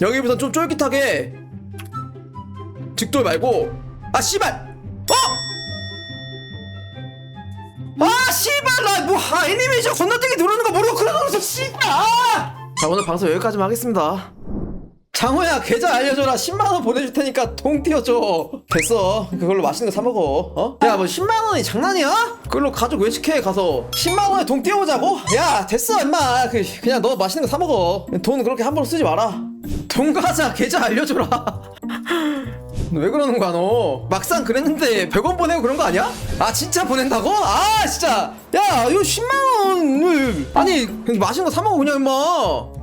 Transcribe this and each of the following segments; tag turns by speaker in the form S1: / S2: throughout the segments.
S1: 여기부터 좀 쫄깃하게 직돌 말고 아 씨발 어? 아 씨발 나뭐 아, 애니메이션 건너뛰기 누르는 거 모르고 그러고 있어 씨발 아! 자 오늘 방송 여기까지만 하겠습니다 장호야 계좌 알려줘라. 10만원 보내줄 테니까 동 띄워줘. 됐어. 그걸로 맛있는 거 사 먹어. 어? 야 뭐 10만원이 장난이야? 그걸로 가족 외식회 가서. 10만원에 동 띄워보자고? 야 됐어 임마. 그, 그냥 너 맛있는 거 사 먹어. 돈 그렇게 함부로 쓰지 마라. 동 가자. 계좌 알려줘라. 너왜 그러는 거야 너? 막상 그랬는데 100원 보내고 그런 거 아니야? 아 진짜 보낸다고? 아 진짜. 야 이거 10만원 을 아니 그냥 맛있는 거 사 먹어 그냥 임마.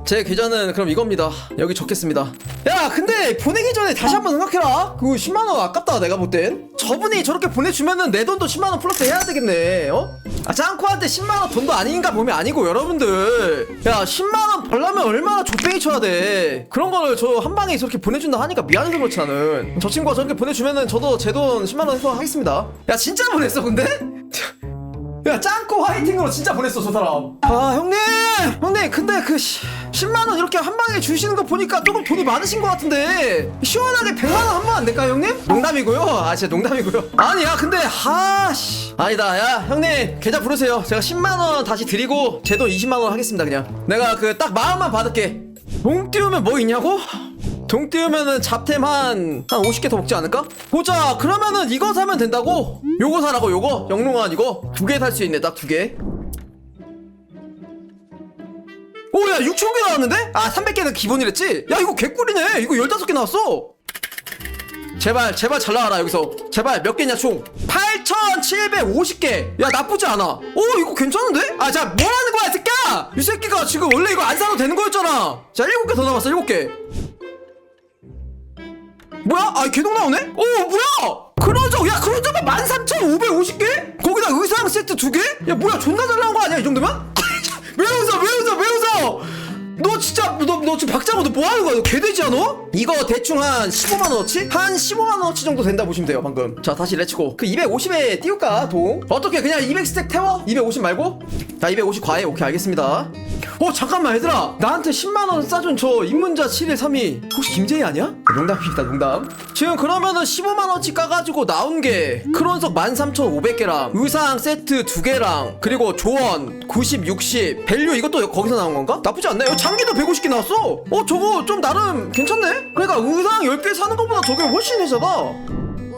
S1: 제 계좌는 그럼 이겁니다. 여기 적겠습니다. 야 근데 보내기 전에 다시 한번 생각해라. 그 10만 원 아깝다 내가 볼 땐. 저분이 저렇게 보내주면은 내 돈도 10만 원 플러스 해야 되겠네 어? 아 짱코한테 10만 원 돈도 아닌가 보면 아니고 여러분들. 야 10만 원 벌려면 얼마나 족뱅이 쳐야 돼. 그런 거를 저 한 방에 저렇게 보내준다 하니까 미안해서 그렇지 나는. 저 친구가 저렇게 보내주면은 저도 제 돈 10만 원 해서 하겠습니다. 야 진짜 보냈어 근데? 야 짱코 화이팅으로 진짜 보냈어 저 사람. 아 형님! 형님 근데 그 시, 10만원 이렇게 한 방에 주시는 거 보니까 조금 돈이 많으신 것 같은데. 시원하게 100만원 한 번 안 될까요 형님? 농담이고요. 아 진짜 농담이고요. 아니 야 근데 하씨. 아니다 야 형님 계좌 부르세요. 제가 10만원 다시 드리고 제 돈 20만원 하겠습니다 그냥. 내가 그 딱 마음만 받을게. 동 띄우면 뭐 있냐고? 동 띄우면은 잡템 한, 한 50개 더 먹지 않을까? 보자, 그러면은 이거 사면 된다고? 요거 사라고, 요거? 영롱한 이거? 두 개 살 수 있네, 딱 두 개. 오, 야, 6,000개 나왔는데? 아, 300개는 기본이랬지? 야, 이거 개꿀이네! 이거 15개 나왔어! 제발, 제발 잘 나와라, 여기서. 제발, 몇 개냐, 총? 8,750개! 야, 나쁘지 않아. 오, 이거 괜찮은데? 아, 자, 뭐라는 거야, 이 새끼야! 이 새끼가 지금 원래 이거 안 사도 되는 거였잖아! 자, 7개 더 남았어, 7개. 뭐야? 아, 개동 나오네? 오, 뭐야? 크로저, 야, 크로저가 13,550개? 거기다 의상 세트 2개? 야, 뭐야, 존나 잘 나온 거 아니야, 이 정도면? 왜 웃어, 왜 웃어, 왜 웃어? 너 진짜, 너, 너 지금 박자고 너뭐 하는 거야? 너 개돼지 않아? 이거 대충 한 15만원어치? 한 15만원어치 정도 된다 보시면 돼요, 방금. 자, 다시 렛츠고. 그 250에 띄울까, 동? 어떻게, 그냥 200스택 태워? 250 말고? 자, 250 과해. 오케이, 알겠습니다. 어, 잠깐만, 얘들아. 나한테 10만원 싸준 저 입문자 7132. 혹시 김재희 아니야? 농담입니다, 농담. 지금 그러면은 15만원치 까가지고 나온 게 크론석 13,500개랑 의상 세트 2개랑 그리고 조언 90, 60 밸류 이것도 거기서 나온 건가? 나쁘지 않네. 어, 장기도 150개 나왔어. 어, 저거 좀 나름 괜찮네? 그러니까 의상 10개 사는 것보다 저게 훨씬 해자다.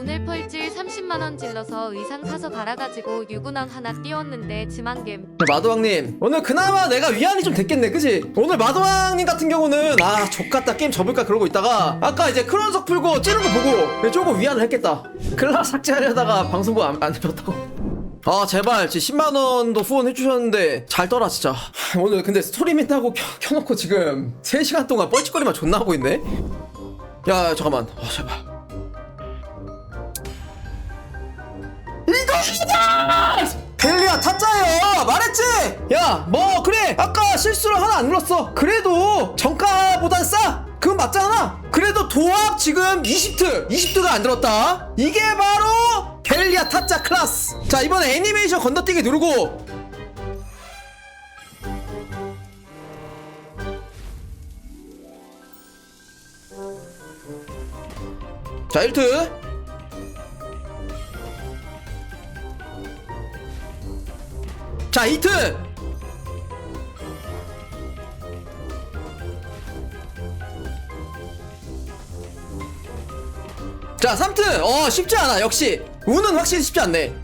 S2: 오늘 펄질 30만원 질러서 의상 사서 갈아가지고 유구남 하나 띄웠는데 지만겜.
S1: 네, 마도왕님 오늘 그나마 내가 위안이 좀 됐겠네 그지? 오늘 마도왕님 같은 경우는 아 족같다 게임 접을까 그러고 있다가 아까 이제 크론석 풀고 찌른 거 보고 조금 위안을 했겠다. 클라 삭제하려다가 방송국 안, 안 들었다고. 아 제발 지금 10만원도 후원해주셨는데 잘 떠라 진짜. 오늘 근데 스토리맨 하고 켜, 켜놓고 지금 3시간 동안 뻘짓거리만 존나 하고 있네? 야 잠깐만. 아 제발 이거 벨리야 타짜예요. 말했지? 야 뭐 그래. 아까 실수를 하나 안 눌렀어. 그래도 정가보단 싸. 그건 맞잖아? 그래도 도합 지금 20트 20트가 안 들었다. 이게 바로 벨리아 타짜 클라스. 자 이번에 애니메이션 건너뛰기 누르고. 자 1트 자 이트! 자 3트! 어 쉽지 않아. 역시 운은 확실히 쉽지 않네.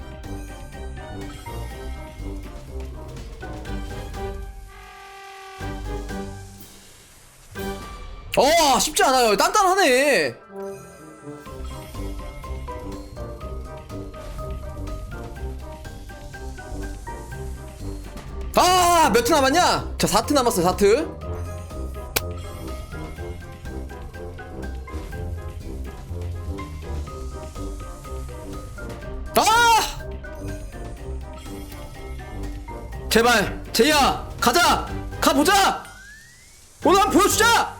S1: 어 쉽지 않아요. 단단하네 아, 몇 트 남았냐? 자, 4트 남았어요, 4트. 아! 제발, 제이야, 가자! 가보자! 오늘 한번 보여주자!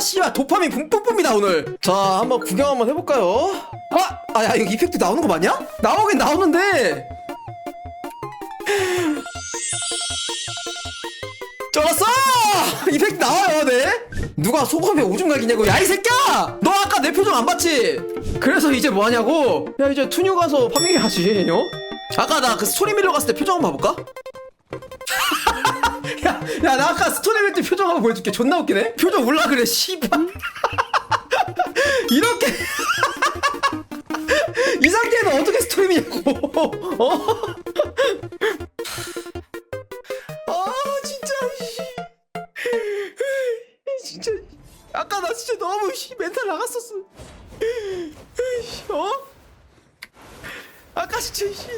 S1: 씨발 도파민 뿜뿜뿜이다 오늘 자 한번 구경 한번 해볼까요 아! 아야 이거 이펙트 나오는 거 맞냐? 나오긴 나오는데 쩔었어! 이펙트 나와요 네? 누가 소금에 오줌 갈기냐고 야 이 새끼야! 너 아까 내 표정 안 봤지? 그래서 이제 뭐하냐고? 야 이제 투뉴 가서 파밍 해야지 어? 아까 나 그 스토리 밀러 갔을 때 표정 한번 봐볼까? 야, 야, 나 아까 스토리밀 때 표정 한번 보여줄게. 존나 웃기네. 표정 울라 그래, 씨발. 이렇게. 이 상태에는 어떻게 스토리미냐고. 어? 아, 진짜. 씨. 진짜. 아까 나 진짜 너무 씨, 멘탈 나갔었어. 어? 아까 진짜 씨.